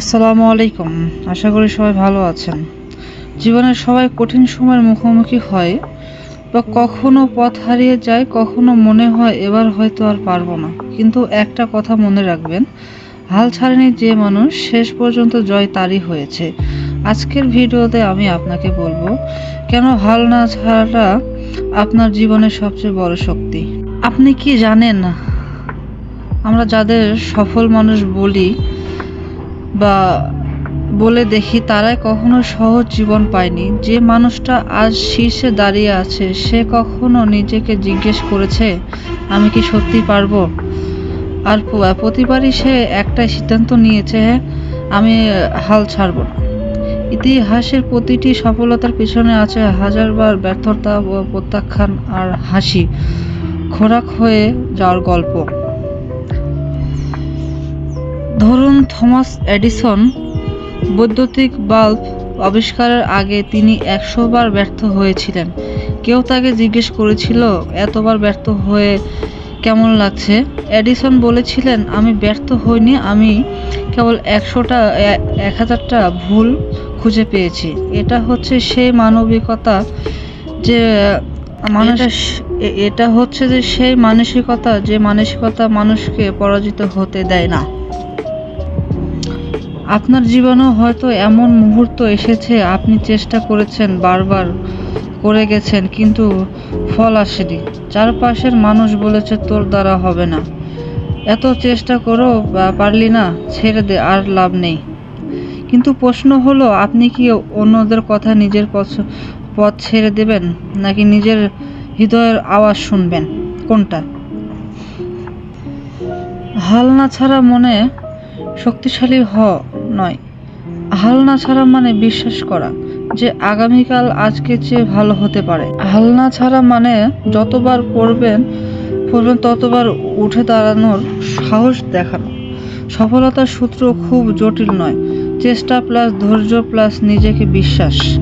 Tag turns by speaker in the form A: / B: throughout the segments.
A: আসসালামু আলাইকুম। আশা করি সবাই ভালো আছেন। জীবনের সবাই কঠিন সময়ের মুখোমুখি হয়, বা কখনো পথ হারিয়ে যায়, কখনো মনে হয় এবার হয়তো আর পারব না। কিন্তু একটা কথা মনে রাখবেন, হাল ছাড়েনি যে মানুষ, শেষ পর্যন্ত জয় তারই হয়েছে। আজকের ভিডিওতে আমি আপনাকে বলব, কেন হাল না ছাড়া আপনার জীবনের সবচেয়ে বড় শক্তি? আপনি কি জানেন? আমরা যাদের সফল মানুষ বলি বা বলে দেখি তারাই কখনো সহজ জীবন পায়নি। যে মানুষটা আজ শীর্ষে দাঁড়িয়ে আছে, সে কখনো নিজেকে জিজ্ঞেস করেছে, আমি কি সত্যি পারব? আর প্রতিবারই সে একটাই সিদ্ধান্ত নিয়েছে, আমি হাল ছাড়ব না। ইতিহাসের প্রতিটি সফলতার পিছনে আছে হাজারবার ব্যর্থতা ও প্রত্যাখ্যান আর হাসি। খোরাক হয়ে যাওয়ার গল্প। ধরুন থমাস এডিসন বৈদ্যুতিক বাল্ব আবিষ্কারের আগে তিনি একশো বার ব্যর্থ হয়েছিলেন। কেউ তাকে জিজ্ঞেস করেছিল এতবার ব্যর্থ হয়ে কেমন লাগছে? এডিসন বলেছিলেন আমি ব্যর্থ হইনি আমি কেবল একশোটা এক হাজারটা ভুল খুঁজে পেয়েছি। এটা হচ্ছে সেই মানবিকতা যে মানুষ এটা হচ্ছে যে সেই মানসিকতা যে মানসিকতা মানুষকে পরাজিত হতে দেয় না। আপনার জীবনেও হয়তো এমন মুহূর্ত এসেছে, আপনি চেষ্টা করেছেন, বারবার করে গেছেন, কিন্তু ফল আসেনি। চারপাশের মানুষ বলেছে, তোর দ্বারা হবে না। এত চেষ্টা করো পারলি না, ছেড়ে দে, আর লাভ নেই। কিন্তু প্রশ্ন হলো, আপনি কি অন্যদের কথা নিজের পথ ছেড়ে দেবেন, নাকি নিজের হৃদয়ের আওয়াজ শুনবেন? কোনটা? হাল না ছাড়া মনে শক্তিশালী হ নয়। হালনা ছাড়া মানে বিশ্বাস করা যে আগামীকাল আজকে চেয়ে ভালো হতে পারে। হালনা ছাড়া মানে যতবার পড়বেন পড়বেন ততবার উঠে দাঁড়ানোর সাহস দেখানো। সফলতার সূত্র খুব জটিল নয়, চেষ্টা প্লাস ধৈর্য প্লাস নিজেকে বিশ্বাস।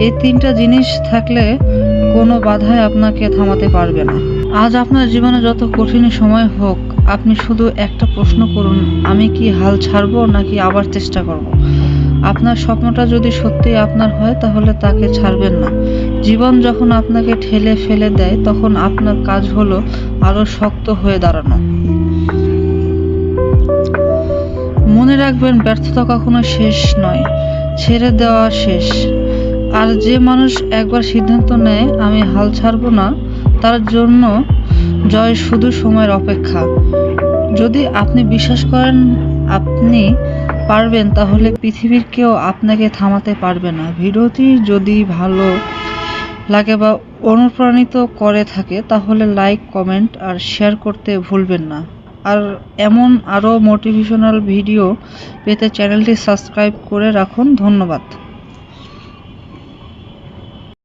A: এই তিনটা জিনিস থাকলে কোনো বাধাই আপনাকে থামাতে পারবে না। আজ আপনার জীবনে যত কঠিন সময় হোক আপনি শুধু একটা প্রশ্ন করুন, আমি কি হাল ছাড়বো নাকি আবার চেষ্টা করব। আপনার স্বপ্নটা যদি সত্যি আপনার হয়, তাহলে তাকে ছাড়বেন না। জীবন যখন আপনাকে ঠেলে ফেলে দেয়, তখন আপনার কাজ হলো আরও শক্ত হয়ে দাঁড়ানো। মনে রাখবেন, ব্যর্থতা কখনো শেষ নয়, ছেড়ে দেওয়া শেষ। আর যে মানুষ একবার সিদ্ধান্ত নেয়, আমি হাল ছাড়বো না, তার জন্য জয় শুধু সময়ের অপেক্ষা। যদি আপনি বিশ্বাস করেন আপনি পারবেন, তাহলে পৃথিবীর কেউ আপনাকে থামাতে পারবে না। ভিডিওটি যদি ভালো লাগে বা অনুপ্রাণিত করে থাকে, তাহলে লাইক, কমেন্ট আর শেয়ার করতে ভুলবেন না। আর এমন আরও মোটিভেশনাল ভিডিও পেতে চ্যানেলটি সাবস্ক্রাইব করে রাখুন। ধন্যবাদ।